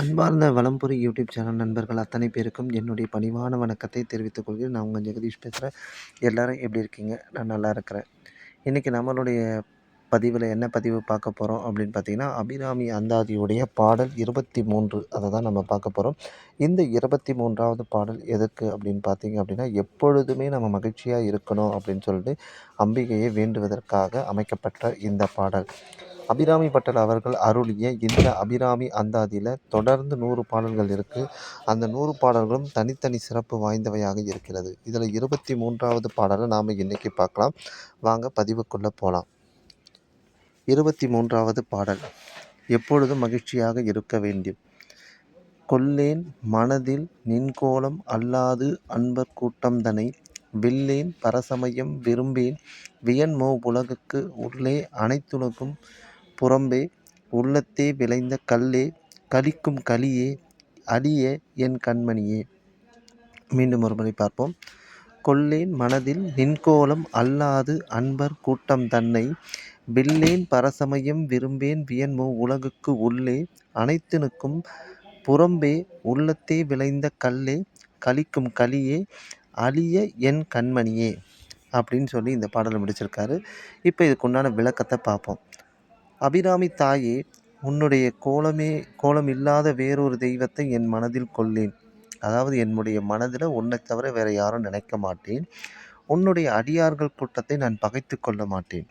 அன்பார்ந்த Valampuri YouTube channel நண்பர்கள் அத்தனை பேருக்கும் என்னுடைய பணிவான வணக்கத்தை தெரிவித்துக் கொள்கிறேன். நான் உங்கள் ஜெகதீஷ் பேசுகிறேன் எல்லோரும் எப்படி இருக்கீங்க? நான் நல்லா இருக்கிறேன். இன்றைக்கி நம்மளுடைய பதிவில் என்ன பதிவு பார்க்க போகிறோம் அப்படின்னு பார்த்தீங்கன்னா அபிராமி அந்தாதியுடைய பாடல் இருபத்தி மூன்று. அதை தான் நம்ம பார்க்க போகிறோம் இந்த இருபத்தி மூன்றாவது பாடல் எதுக்கு அப்படின்னு பார்த்தீங்க அப்படின்னா எப்பொழுதுமே நம்ம மகிழ்ச்சியாக இருக்கணும் அப்படின்னு சொல்லிட்டு அம்பிகையை வேண்டுவதற்காக அமைக்கப்பட்ட இந்த பாடல். அபிராமி பட்டர் அவர்கள் அருளிய இந்த அபிராமி அந்தாதியில் தொடர்ந்து நூறு பாடல்கள் இருக்குது அந்த நூறு பாடல்களும் தனித்தனி சிறப்பு வாய்ந்தவையாக இருக்கிறது. இதில் இருபத்தி மூன்றாவது பாடலை நாம் இன்றைக்கி பார்க்கலாம். வாங்க பதிவுக்குள்ளே போகலாம் இருபத்தி மூன்றாவது பாடல். எப்பொழுதும் மகிழ்ச்சியாக இருக்க வேண்டும்? கொல்லேன் மனதில் நின்கோலம் அல்லாது அன்பர் கூட்டம்தனை வில்லேன் பரசமயம் விரும்பேன் வியன்மோ உலகுக்கு உள்ளே அனைத்துலகும் புறம்பே உள்ளத்தே விளைந்த கல்லே கலிக்கும் கலியே அடிய என் கண்மணியே. மீண்டும் ஒருமுறை பார்ப்போம். கொல்லேன் மனதில் நின்கோலம் அல்லாது அன்பர் கூட்டம் தன்னை வில்லேன் பரசமயம் விரும்பேன் வியன்மோ உலகுக்கு உள்ளே அனைத்தினுக்கும் புறம்பே உள்ளத்தே விளைந்த கல்லே கலிக்கும் கலியே அழிய என் கண்மணியே. அப்படின்னு சொல்லி இந்த பாடலை முடிச்சிருக்காரு. இப்போ இதுக்குண்டான விளக்கத்தை பார்ப்போம். அபிராமி தாயே உன்னுடைய கோலமே கோலம் இல்லாத வேறொரு தெய்வத்தை என் மனதில் கொள்ளேன் அதாவது என்னுடைய மனதில் உன்னை தவிர வேறு யாரும் நினைக்க மாட்டேன். உன்னுடைய அடியார்கள் கூட்டத்தை நான் பகைத்து கொள்ள மாட்டேன்.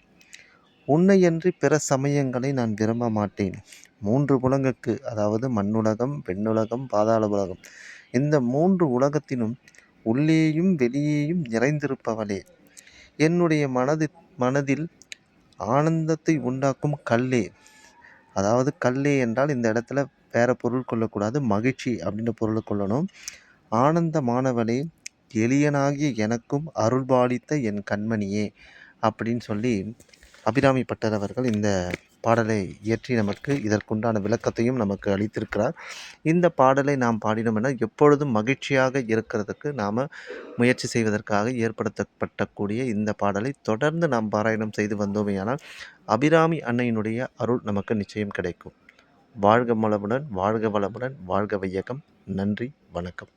உன்னையன்றி பிற சமயங்களை நான் விரும்ப மாட்டேன். மூன்று உலகுக்கு அதாவது மண்ணுலகம் பெண்ணுலகம் பாதாள உலகம் இந்த மூன்று உலகத்தினும் உள்ளேயும் வெளியேயும் நிறைந்திருப்பவளே. என்னுடைய மனது மனதில் ஆனந்தத்தை உண்டாக்கும் கல்லே. அதாவது கல்லே என்றால் இந்த இடத்துல வேறு பொருள் கொள்ளக்கூடாது மகிழ்ச்சி அப்படின்ற பொருளை கொள்ளணும். ஆனந்தமானவனே எளியனாகிய எனக்கும் அருள்பாலித்த என் கண்மணியே அப்படின்னு சொல்லி அபிராமி பட்டர் அவர்கள் இந்த பாடலை இயற்றி நமக்கு இதற்குண்டான விளக்கத்தையும் நமக்கு அளித்திருக்கிறார். இந்த பாடலை நாம் பாடினோம் என எப்பொழுதும் மகிழ்ச்சியாக இருக்கிறதுக்கு நாம் முயற்சி செய்வதற்காக ஏற்படுத்தப்பட்டக்கூடிய இந்த பாடலை தொடர்ந்து நாம் பாராயணம் செய்து வந்தோமேயானால் அபிராமி அன்னையினுடைய அருள் நமக்கு நிச்சயம் கிடைக்கும். வாழ்க மலமுடன் வாழ்க வளமுடன் வாழ்க வையகம். நன்றி வணக்கம்.